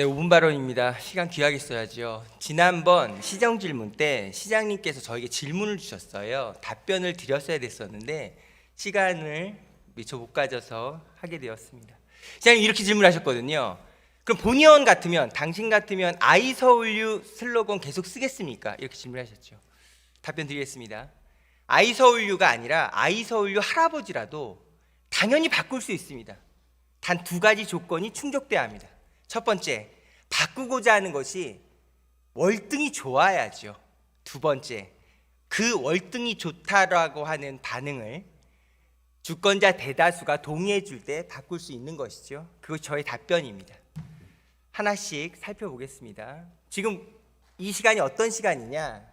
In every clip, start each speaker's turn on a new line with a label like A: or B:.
A: 네, 5분 발언입니다. 시간 귀하게 써야죠. 지난번 시정 질문 때 시장님께서 저에게 질문을 주셨어요. 답변을 드렸어야 됐었는데 시간을 미처 못 가져서 하게 되었습니다. 시장님 이렇게 질문하셨거든요. 그럼 본의원 같으면 당신 같으면 아이 서울유 슬로건 계속 쓰겠습니까? 이렇게 질문하셨죠. 답변 드리겠습니다. 아이 서울유가 아니라 아이 서울유 할아버지라도 당연히 바꿀 수 있습니다. 단 두 가지 조건이 충족돼야 합니다. 첫 번째, 바꾸고자 하는 것이 월등히 좋아야죠. 두 번째, 그 월등히 좋다라고 하는 반응을 주권자 대다수가 동의해 줄 때 바꿀 수 있는 것이죠. 그것이 저의 답변입니다. 하나씩 살펴보겠습니다. 지금 이 시간이 어떤 시간이냐?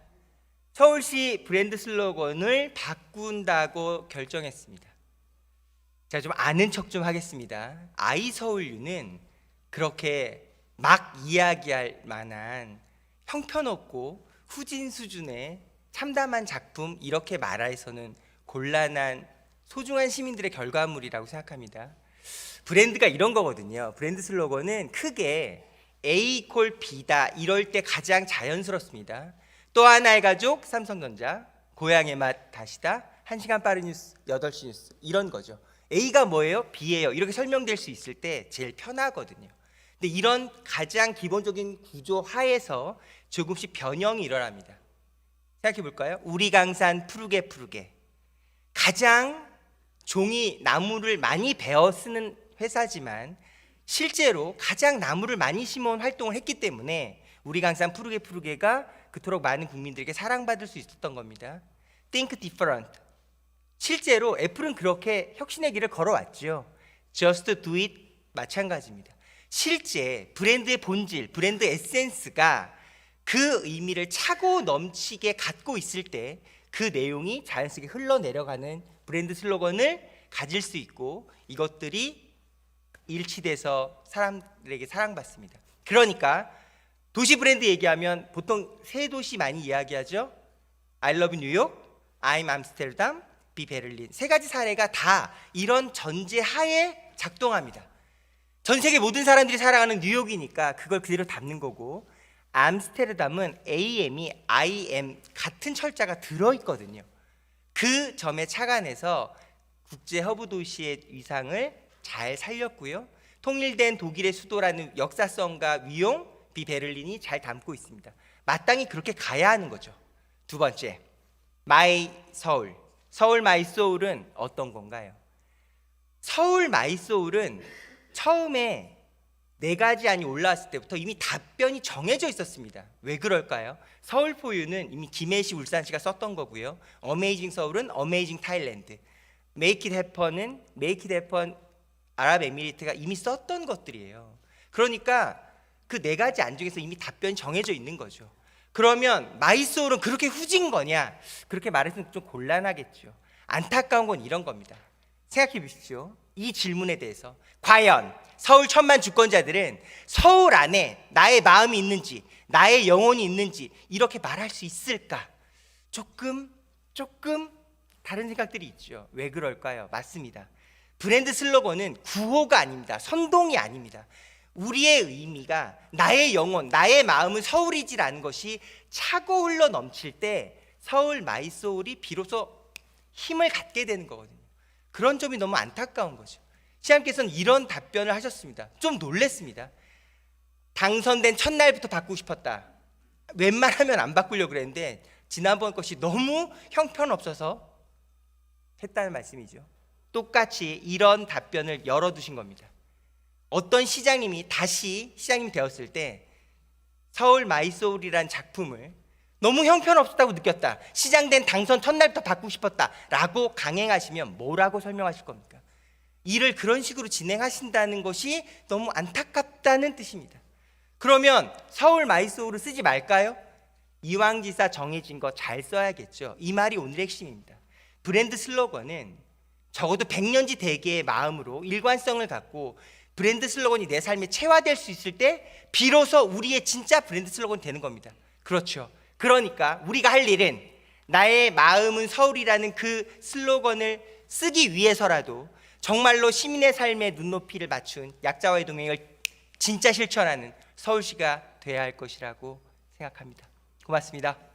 A: 서울시 브랜드 슬로건을 바꾼다고 결정했습니다. 제가 좀 아는 척 좀 하겠습니다. 아이 서울유는 그렇게 막 이야기할 만한 형편없고 후진 수준의 참담한 작품 이렇게 말해서는 곤란한 소중한 시민들의 결과물이라고 생각합니다. 브랜드가 이런 거거든요. 브랜드 슬로건은 크게 A 이퀄 B다 이럴 때 가장 자연스럽습니다. 또 하나의 가족 삼성전자, 고향의 맛 다시다, 한 시간 빠른 뉴스, 8시 뉴스 이런 거죠. A가 뭐예요? B예요. 이렇게 설명될 수 있을 때 제일 편하거든요. 근데 이런 가장 기본적인 구조 하에서 조금씩 변형이 일어납니다. 생각해 볼까요? 우리 강산 푸르게 푸르게 가장 종이 나무를 많이 베어 쓰는 회사지만 실제로 가장 나무를 많이 심어온 활동을 했기 때문에 우리 강산 푸르게 푸르게가 그토록 많은 국민들에게 사랑받을 수 있었던 겁니다. Think different. 실제로 애플은 그렇게 혁신의 길을 걸어왔죠. Just do it 마찬가지입니다. 실제 브랜드의 본질, 브랜드 에센스가 그 의미를 차고 넘치게 갖고 있을 때 그 내용이 자연스럽게 흘러내려가는 브랜드 슬로건을 가질 수 있고 이것들이 일치돼서 사람들에게 사랑받습니다. 그러니까 도시 브랜드 얘기하면 보통 세 도시 많이 이야기하죠. I love 뉴욕, I'm 암스테르담, 비 베를린 세 가지 사례가 다 이런 전제 하에 작동합니다. 전 세계 모든 사람들이 사랑하는 뉴욕이니까 그걸 그대로 담는 거고 암스테르담은 AM이 IM 같은 철자가 들어 있거든요. 그 점에 착안해서 국제 허브 도시의 위상을 잘 살렸고요. 통일된 독일의 수도라는 역사성과 위용 비베를린이 잘 담고 있습니다. 마땅히 그렇게 가야 하는 거죠. 두 번째, 마이 서울. 서울 마이 소울은 어떤 건가요? 서울 마이 소울은 처음에 네 가지 안이 올라왔을 때부터 이미 답변이 정해져 있었습니다. 왜 그럴까요? 서울 포유는 이미 김해시 울산시가 썼던 거고요. 어메이징 서울은 어메이징 타일랜드. 해퍼는 메이크 잇 해퍼 아랍에미리트가 이미 썼던 것들이에요. 그러니까 그 네 가지 안 중에서 이미 답변이 정해져 있는 거죠. 그러면 마이 소울은 그렇게 후진 거냐? 그렇게 말해서는 좀 곤란하겠죠. 안타까운 건 이런 겁니다. 생각해 보십시오. 이 질문에 대해서 과연 서울 천만 주권자들은 서울 안에 나의 마음이 있는지, 나의 영혼이 있는지 이렇게 말할 수 있을까? 조금 조금 다른 생각들이 있죠. 왜 그럴까요? 맞습니다. 브랜드 슬로건은 구호가 아닙니다. 선동이 아닙니다. 우리의 의미가 나의 영혼, 나의 마음은 서울이지라는 것이 차고 흘러 넘칠 때 서울 마이소울이 비로소 힘을 갖게 되는 거거든요. 그런 점이 너무 안타까운 거죠. 시장님께서는 이런 답변을 하셨습니다. 좀 놀랬습니다. 당선된 첫날부터 바꾸고 싶었다. 웬만하면 안 바꾸려고 그랬는데 지난번 것이 너무 형편없어서 했다는 말씀이죠. 똑같이 이런 답변을 열어두신 겁니다. 어떤 시장님이 다시 시장님 되었을 때 서울 마이소울이란 작품을 너무 형편없었다고 느꼈다. 시장된 당선 첫날부터 바꾸고 싶었다 라고 강행하시면 뭐라고 설명하실 겁니까? 일을 그런 식으로 진행하신다는 것이 너무 안타깝다는 뜻입니다. 그러면 서울 마이소울을 쓰지 말까요? 이왕 지사 정해진 거 잘 써야겠죠. 이 말이 오늘의 핵심입니다. 브랜드 슬로건은 적어도 백년지 대계의 마음으로 일관성을 갖고 브랜드 슬로건이 내 삶에 체화될 수 있을 때 비로소 우리의 진짜 브랜드 슬로건이 되는 겁니다. 그렇죠. 그러니까 우리가 할 일은 나의 마음은 서울이라는 그 슬로건을 쓰기 위해서라도 정말로 시민의 삶에 눈높이를 맞춘 약자와의 동행을 진짜 실천하는 서울시가 돼야 할 것이라고 생각합니다. 고맙습니다.